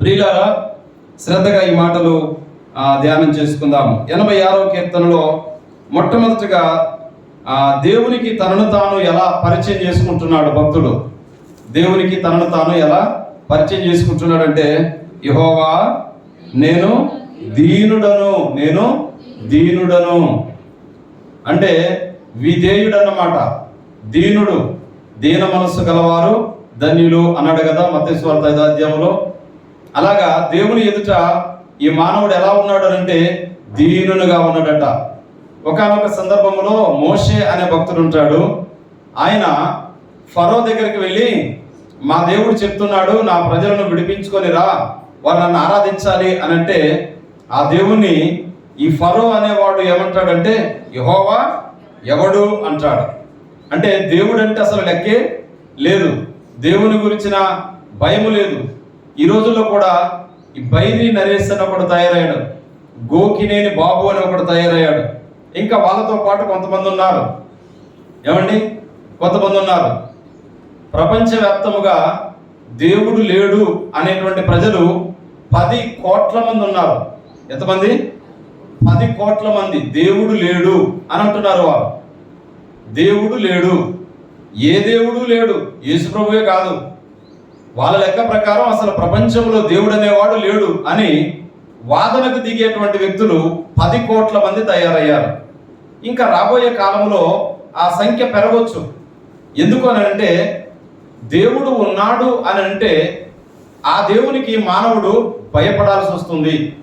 ప్రియులారా శ్రద్ధగా ఈ మాటలు ధ్యానం చేసుకుందాము ఎనభై ఆరో కీర్తనలో మొట్టమొదటిగా దేవునికి తనను తాను ఎలా పరిచయం చేసుకుంటున్నాడు భక్తుడు? దేవునికి తనను తాను ఎలా పరిచయం చేసుకుంటున్నాడంటే యహోవా నేను దీనుడను నేను దీనుడను. అంటే విధేయుడన్నమాట. దీనుడు దీన మనస్సు గలవారు ధన్యులు అన్నాడు కదా మత్స్వార్త ఐదాధ్యాయంలో అలాగా దేవుని ఎదుట ఈ మానవుడు ఎలా ఉన్నాడు అంటే దీనునుగా ఉన్నాడట. ఒకనొక సందర్భంలో మోషే అనే భక్తుడు ఉంటాడు. ఆయన ఫరో దగ్గరికి వెళ్ళి మా దేవుడు చెప్తున్నాడు నా ప్రజలను విడిపించుకొని రా వారు నన్ను ఆరాధించాలి అని అంటే ఆ దేవుణ్ణి ఈ ఫరో అనేవాడు ఏమంటాడంటే యహోవా ఎవడు? అంటాడు. అంటే దేవుడు అంటే అసలు లెక్కే లేదు. దేవుని గురించిన భయము లేదు. ఈ రోజుల్లో కూడా ఈ బైరి నరేష్ అని ఒకడు తయారయ్యాడు. గోకినేని బాబు అని ఒకడు తయారయ్యాడు. ఇంకా వాళ్ళతో పాటు కొంతమంది ఉన్నారు. ఏమండి? కొంతమంది ఉన్నారు. ప్రపంచవ్యాప్తముగా దేవుడు లేడు అనేటువంటి ప్రజలు పది కోట్ల మంది ఉన్నారు. ఎంతమంది? పది కోట్ల మంది. దేవుడు లేడు అని అంటున్నారు వారు దేవుడు లేడు. ఏ దేవుడు లేడు? యేసుప్రభువే కాదు. వాళ్ళ లెక్క ప్రకారం అసలు ప్రపంచంలో దేవుడు అనేవాడు లేడు అని వాదనకు దిగేటువంటి వ్యక్తులు పది కోట్ల మంది తయారయ్యారు. ఇంకా రాబోయే కాలంలో ఆ సంఖ్య పెరగవచ్చు ఎందుకు అని అంటే దేవుడు ఉన్నాడు అని అంటే ఆ దేవునికి మానవుడు భయపడాల్సి వస్తుంది.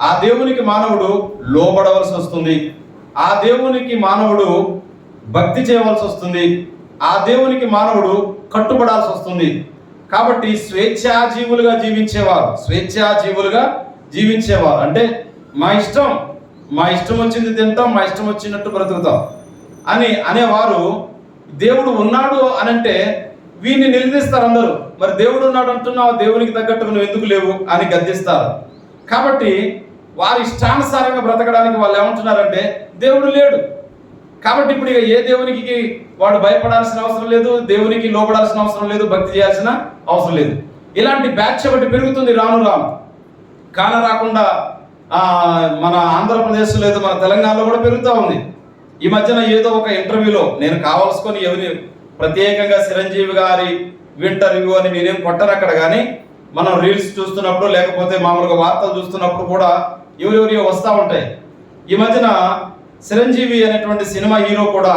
ఆ దేవునికి మానవుడు లోబడవలసి వస్తుంది. ఆ దేవునికి మానవుడు భక్తి చేయవలసి వస్తుంది. ఆ దేవునికి మానవుడు కట్టుబడాల్సి వస్తుంది. కాబట్టి స్వేచ్ఛాజీవులుగా జీవించేవారు స్వేచ్ఛాజీవులుగా జీవించేవారు. అంటే మా ఇష్టం మా ఇష్టం వచ్చింది తింటాం మా ఇష్టం వచ్చినట్టు బ్రతుకుతాం అని అనేవారు దేవుడు ఉన్నాడు అని అంటే వీడిని నిలదీస్తారు అందరూ. మరి దేవుడు ఉన్నాడు అంటున్నావు? దేవునికి తగ్గట్టు నువ్వు ఎందుకు లేవు? అని గద్దిస్తారు. కాబట్టి వారి ఇష్టానుసారంగా బ్రతకడానికి వాళ్ళు ఏమంటున్నారంటే దేవుడు లేడు. కాబట్టి ఇప్పుడు ఇక ఏ దేవునికి వాడు భయపడాల్సిన అవసరం లేదు దేవునికి లోపడాల్సిన అవసరం లేదు భక్తి చేయాల్సిన అవసరం లేదు. ఇలాంటి బ్యాచ్ ఒకటి పెరుగుతుంది రాను రాను. కాన రాకుండా మన ఆంధ్రప్రదేశ్ లేదు మన తెలంగాణలో కూడా పెరుగుతూ ఉంది. ఈ మధ్యన ఏదో ఒక ఇంటర్వ్యూలో నేను కావాల్సుకొని ఎవరి ప్రత్యేకంగా చిరంజీవి గారి ఇంటర్వ్యూ అని నేనేం కొట్టను అక్కడ కానీ మనం రీల్స్ చూస్తున్నప్పుడు లేకపోతే మామూలుగా వార్తలు చూస్తున్నప్పుడు కూడా ఎవరెవరి వస్తూ ఉంటాయి. ఈ మధ్యన చిరంజీవి అనేటువంటి సినిమా హీరో కూడా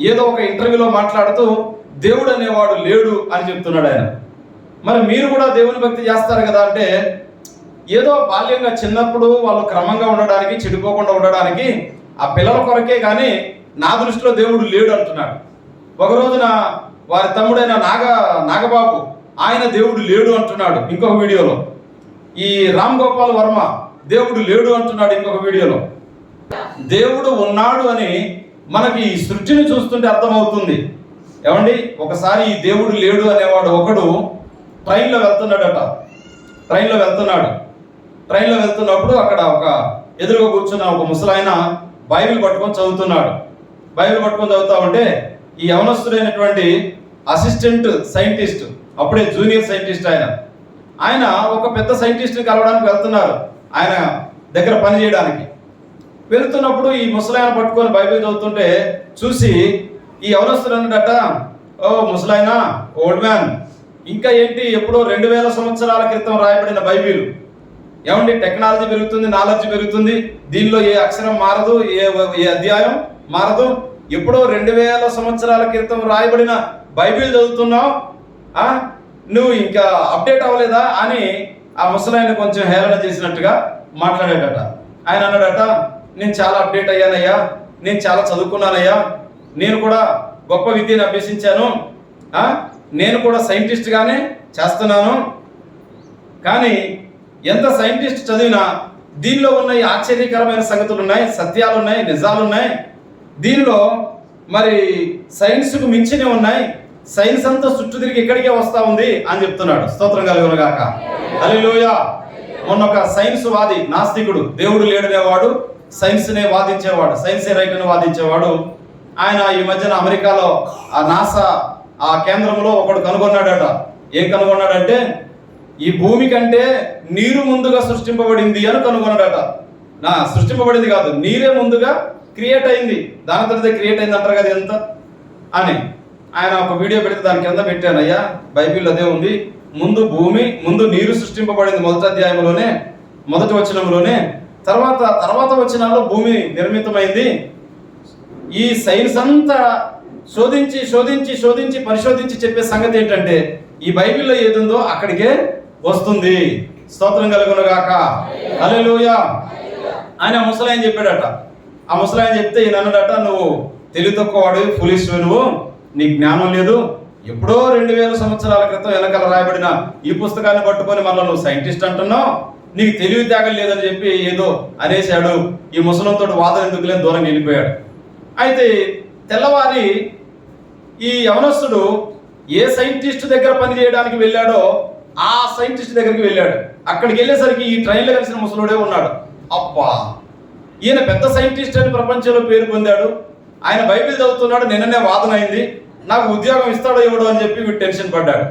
ఏదో ఒక ఇంటర్వ్యూలో మాట్లాడుతూ దేవుడు అనేవాడు లేడు అని చెప్తున్నాడు ఆయన. మరి మీరు కూడా దేవుని భక్తి చేస్తారు కదా అంటే ఏదో బాల్యంగా చిన్నప్పుడు వాళ్ళు క్రమంగా ఉండడానికి చెడిపోకుండా ఉండడానికి ఆ పిల్లల కొరకే కానీ నా దృష్టిలో దేవుడు లేడు అంటున్నాడు. ఒక రోజున వారి తమ్ముడైన నాగ నాగబాబు ఆయన దేవుడు లేడు అంటున్నాడు ఇంకొక వీడియోలో. ఈ రామ్ గోపాల్ వర్మ దేవుడు లేడు అంటున్నాడు ఇంకొక వీడియోలో. దేవుడు ఉన్నాడు అని మనకి ఈ సృష్టిని చూస్తుంటే అర్థమవుతుంది. ఏమండి? ఒకసారి ఈ దేవుడు లేడు అనేవాడు ఒకడు ట్రైన్లో వెళ్తున్నాడట. ట్రైన్లో వెళ్తున్నాడు. ట్రైన్లో వెళ్తున్నప్పుడు అక్కడ ఒక ఎదురుగా కూర్చున్న ఒక ముసలాయన బైబిల్ పట్టుకొని చదువుతున్నాడు. బైబిల్ పట్టుకొని చదువుతా ఉంటే ఈ యవనస్తుడైనటువంటి అసిస్టెంట్ సైంటిస్ట్ అప్పుడే జూనియర్ సైంటిస్ట్ ఆయన. ఆయన ఒక పెద్ద సైంటిస్ట్ని కలవడానికి వెళ్తున్నారు. ఆయన దగ్గర పని చేయడానికి. వెళ్తున్నప్పుడు ఈ ముసలాయన పట్టుకొని బైబిల్ చదువుతుంటే చూసి ఈ యవనస్తుడు అన్నట ఓ ముసలాయన ఓల్డ్ మ్యాన్ ఇంకా ఏంటి ఎప్పుడో రెండు వేల సంవత్సరాల క్రితం రాయబడిన బైబిల్? ఏమండి టెక్నాలజీ పెరుగుతుంది నాలెడ్జ్ పెరుగుతుంది దీనిలో ఏ అక్షరం మారదు ఏ ఏ అధ్యాయం మారదు? ఎప్పుడో రెండు వేల సంవత్సరాల క్రితం రాయబడిన బైబిల్ చదువుతున్నావు? నువ్వు ఇంకా అప్డేట్ అవ్వలేదా? అని ఆ ముసలాయన కొంచెం హేళన చేసినట్టుగా మాట్లాడాడట. ఆయన అన్నాడట నేను చాలా అప్డేట్ అయ్యానయ్యా. నేను చాలా చదువుకున్నానయ్యా. నేను కూడా గొప్ప విద్యను అభ్యసించాను? నేను కూడా సైంటిస్ట్గానే చేస్తున్నాను. కానీ ఎంత సైంటిస్ట్ చదివినా దీనిలో ఉన్న ఈ ఆశ్చర్యకరమైన సంగతులు ఉన్నాయి సత్యాలు ఉన్నాయి నిజాలు ఉన్నాయి దీనిలో మరి సైన్స్కు మించినే ఉన్నాయి. సైన్స్ అంతా చుట్టూ తిరిగి ఇక్కడికే వస్తా ఉంది అని చెప్తున్నాడు. స్తోత్రం కలుగును గాక. హల్లెలూయ. మొన్న ఒక సైన్స్ వాది నాస్తికుడు దేవుడు లేడనేవాడు. సైన్స్నే వాదించేవాడు సైన్సే రైట్ అని వాదించేవాడు. ఆయన ఈ మధ్యన అమెరికాలో ఆ నాసా ఆ కేంద్రంలో ఒకడు కనుగొన్నాడట. ఏం కనుగొన్నాడంటే ఈ భూమి కంటే నీరు ముందుగా సృష్టింపబడింది అని కనుగొన్నాడట. నా సృష్టింపబడింది కాదు నీరే ముందుగా క్రియేట్ అయింది. దాని తర్వాత క్రియేట్ అయింది అంటారు కదా ఎంత అని ఆయన ఒక వీడియో పెడితే దాని కింద పెట్టాను అయ్యా బైబిల్ అదే ఉంది. ముందు భూమి ముందు నీరు సృష్టింపబడింది మొదటి అధ్యాయంలోనే మొదటి వచనంలోనే తర్వాత తర్వాత వచనాల్లో భూమి నిర్మితమైంది. ఈ సైన్స్ అంతా శోధించి శోధించి శోధించి పరిశోధించి చెప్పే సంగతి ఏంటంటే ఈ బైబిల్లో ఏదుందో అక్కడికే వస్తుంది. స్తోత్రం కలుగును గాక హల్లెలూయా. అని ఆ ముసలాయన చెప్పాడట. ఆ ముసలాయన చెప్తే ఈయన అన్నాడట నువ్వు తెలివి తక్కువవాడు పోలీసు నువ్వు. నీ జ్ఞానం లేదు. ఎప్పుడో రెండు వేల సంవత్సరాల క్రితం వెనకాల రాయబడిన ఈ పుస్తకాన్ని పట్టుకొని మళ్ళీ నువ్వు సైంటిస్ట్ అంటున్నావు. నీకు తెలివి త్యాగం లేదని చెప్పి ఏదో అనేశాడు. ఈ ముసలంతో వాదన ఎందుకు లేని దూరం వెళ్ళిపోయాడు. అయితే తెల్లవారి ఈ యవనస్తుడు ఏ సైంటిస్ట్ దగ్గర పని చేయడానికి వెళ్ళాడో ఆ సైంటిస్ట్ దగ్గరికి వెళ్ళాడు. అక్కడికి వెళ్ళేసరికి ఈ ట్రైన్లో కలిసిన ముసలుడే ఉన్నాడు. అబ్బా! ఈయన పెద్ద సైంటిస్ట్ అని ప్రపంచంలో పేరు పొందాడు. ఆయన బైబిల్ చదువుతున్నాడు. నిన్ననే వాదన అయింది. నాకు ఉద్యోగం ఇస్తాడో ఇవ్వడో అని చెప్పి వీడు టెన్షన్ పడ్డాడు.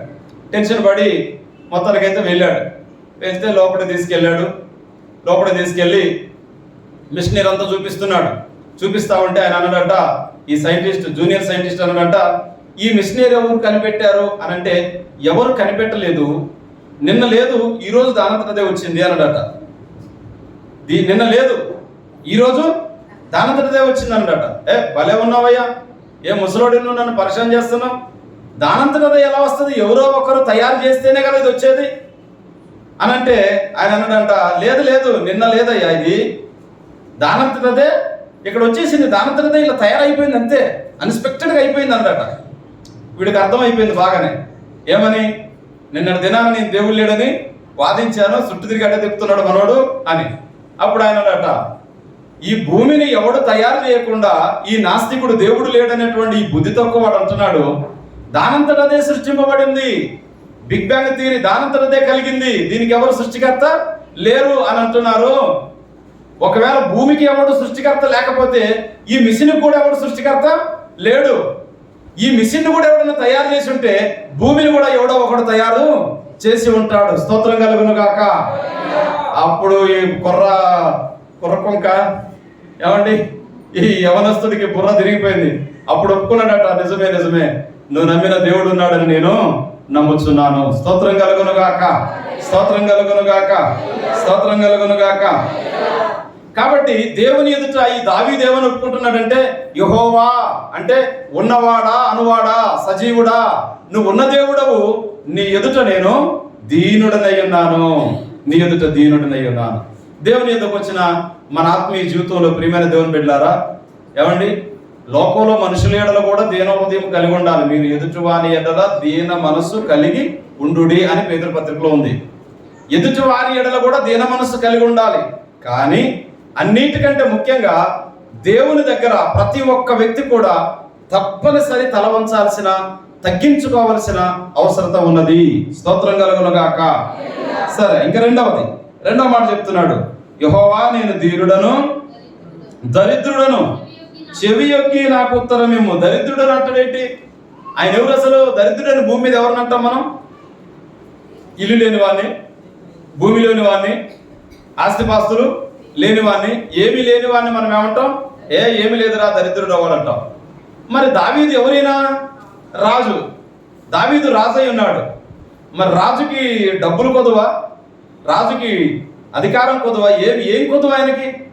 టెన్షన్ పడి మొత్తానికైతే వెళ్ళాడు. వెళ్తే లోపల తీసుకెళ్ళాడు. లోపల తీసుకెళ్ళి మిషనరీ అంతా చూపిస్తున్నాడు. చూపిస్తా ఉంటే ఆయన అన్నాడట ఈ సైంటిస్ట్ జూనియర్ సైంటిస్ట్ అన్నాడట ఈ మిషనరీ ఎవరు కనిపెట్టారు? అని అంటే ఎవరు కనిపెట్టలేదు. నిన్న లేదు ఈరోజు రోజు దానంతటదే వచ్చింది అన్నాడట. దీ నిన్న లేదు ఈరోజు దానంతటదే వచ్చింది అన్నాడట. ఏ భలే ఉన్నావయ్యా. ఏ ముసలోడి నువ్వు నన్ను పరిచయం చేస్తున్నావు? దానంతటదే ఎలా వస్తుంది? ఎవరో ఒకరు తయారు చేస్తేనే కదా ఇది వచ్చేది. అని అంటే ఆయన అన్నాడంట లేదు లేదు నిన్న లేదయ్యా ఇది. దానంతటదే ఇక్కడ వచ్చేసింది దానంతటదే ఇలా తయారైపోయింది అంతే. అన్ఎక్స్పెక్టెడ్గా అయిపోయింది అన్నట వీడికి అర్థమైపోయింది బాగానే. ఏమని? నిన్న దినాన నేను దేవుడు లేడని వాదించాను చుట్టు తిరిగి అడ్డ తిప్పుతున్నాడు మనోడు అని. అప్పుడు ఆయన అన్నట ఈ భూమిని ఎవడు తయారు చేయకుండా ఈ నాస్తికుడు దేవుడు లేడనేటువంటి ఈ బుద్ధి తక్కువ వాడు అంటున్నాడు. దానంతటదే సృష్టింపబడింది. బిగ్ బ్యాంగ్ థియరీ దానంతటదే కలిగింది. దీనికి ఎవరు సృష్టికర్త? లేరు అని అంటున్నారు. ఒకవేళ భూమికి ఎవడు సృష్టికర్త లేకపోతే ఈ మిషన్ కూడా ఎవడు సృష్టికర్త? లేడు. ఈ మిషన్ కూడా ఎవడన్నా తయారు చేసి ఉంటే భూమిని కూడా ఎవడో ఒకడు తయారు చేసి ఉంటాడు. స్తోత్రం కలుగును గాక. అప్పుడు ఈ కుర్ర కుర్ర కొంక ఏమండి? ఈ యవనస్తుడికి బుర్ర తిరిగిపోయింది. అప్పుడు ఒప్పుకున్నాడట నిజమే నిజమే. నువ్వు నమ్మిన దేవుడు ఉన్నాడని నేను నమ్ముచున్నాను. స్తోత్రం కలుగును గాక స్తోత్రం కలుగును గాక స్తోత్రం కలుగును గాక కాబట్టి దేవుని ఎదుట ఈ దావి దేవుని ఒప్పుకుంటున్నాడంటే యహోవా అంటే ఉన్నవాడా అనువాడా సజీవుడా నువ్వు ఉన్న దేవుడవు నీ ఎదుట నేను దీనుడనై ఉన్నాను. నీ ఎదుట దీనుడనై ఉన్నాను. దేవుని ఎదుకు వచ్చిన మన ఆత్మీయ జీవితంలో ప్రియమైన దేవుని బిడ్డారా ఏమండి? లోకంలో మనుషుల ఎడల కూడా దీన కలిగి ఉండాలి. మీరు ఎదుటివాని ఎడల దీన మనస్సు కలిగి ఉండుడి అని పేదల పత్రికలో ఉంది. ఎదుటివారి ఎడల కూడా దీన మనస్సు కలిగి ఉండాలి. కానీ అన్నిటికంటే ముఖ్యంగా దేవుని దగ్గర ప్రతి ఒక్క వ్యక్తి కూడా తప్పనిసరి తల వంచాల్సిన తగ్గించుకోవలసిన అవసరత ఉన్నది. స్తోత్రం కలుగునగాక. సరే ఇంకా రెండవది. రెండవ మాట చెప్తున్నాడు. యహోవా నేను ధీరుడను దరిద్రుడను చెవి యొక్క నాకు ఉత్తరం ఏమో దరిద్రుడని అంటాడేంటి? ఆయన ఎవరు అసలు? దరిద్రుడని భూమి మీద ఎవరిని అంటాం మనం? ఇల్లు లేని వాడిని భూమి లేని వాడిని ఆస్తిపాస్తులు లేని వాడిని ఏమీ లేని వాడిని మనం ఏమంటాం? ఏ ఏమి లేదురా దరిద్రుడు అవ్వాలంటాం. మరి దావీదు ఎవరైనా? రాజు. దావీదు రాజై ఉన్నాడు. మరి రాజుకి డబ్బులు కొదువా? రాజుకి అధికారం కొదువా? ఏమి ఏం కొదువా ఆయనకి?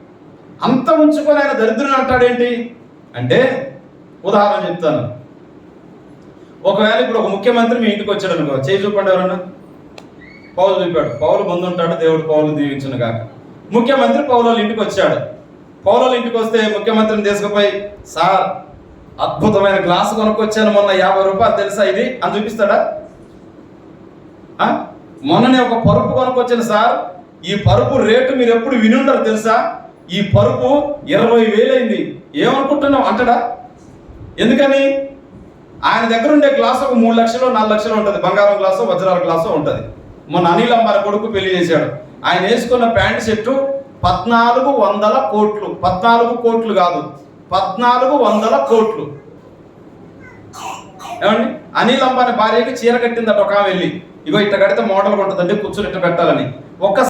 అంత ఉంచుకొని ఆయన దరిద్రుని అంటాడేంటి? అంటే ఉదాహరణ చెప్తాను. ఒకవేళ ఇప్పుడు ఒక ముఖ్యమంత్రి మీ ఇంటికి వచ్చాడు అనుకో చేయి చూపండి ఎవరన్నా? పౌలు చూపాడు. పౌలు ముందు ఉంటాడు దేవుడు పౌలు దీవించను కాక ముఖ్యమంత్రి పౌలు ఇంటికి వచ్చాడు. పౌలు ఇంటికి వస్తే ముఖ్యమంత్రిని తీసుకుపోయి సార్ అద్భుతమైన గ్లాస్ కొనుక్కొచ్చాను మొన్న యాభై రూపాయలు తెలుసా ఇది? అని చూపిస్తాడా? మొన్ననే ఒక పరుపు కొనుక్కొచ్చాను సార్ ఈ పరుపు రేటు మీరు ఎప్పుడు వినుండరు తెలుసా? ఈ పరుపు ఇరవై వేలైంది. ఏమనుకుంటున్నావు అంటడా? ఎందుకని? ఆయన దగ్గర ఉండే గ్లాస్ ఒక మూడు లక్షలు నాలుగు లక్షలు ఉంటుంది. బంగారం గ్లాసు వజ్రాల గ్లాసు ఉంటుంది. మొన్న అనిల్ అమ్మారి కొడుకు పెళ్ళి చేశాడు. ఆయన వేసుకున్న ప్యాంట్ షర్టు పద్నాలుగు వందల కోట్లు. పద్నాలుగు కోట్లు కాదు. పద్నాలుగు వందల కోట్లు. ఏమండి? అనిల్ అంబానీ భార్యకి చీర కట్టిందట ఒక వెళ్ళి. ఇగో ఇట్ట కడితే మోడల్ ఉంటుందండి కూర్చుని ఇట్ట పెట్టాలని ఒక్క